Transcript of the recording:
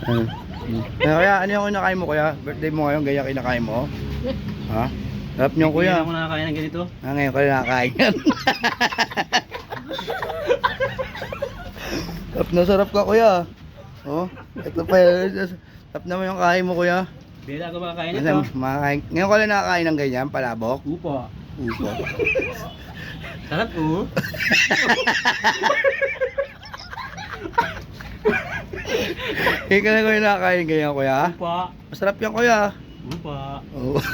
Ano? Eh, kuya, ano yung kinakain mo kuya? Birthday mo ngayon, ganyan kinakain mo? Ha? Sarap niyo Hindi kuya. na ako nakakain ng ganito. Ah, ngayon ko na nakakain yan. sarap na sarap ka kuya. Oh, ito pa yun. Sarap naman yung kain mo kuya. Hindi na ako makakain nito. makakain. Ngayon ko lang nakakain ng ganyan, palabok. Upo. Upo. Sarap oh. Ngayon ka lang kuya nakakain ganyan kuya. Upo. Masarap yan kuya. Upo. Oh.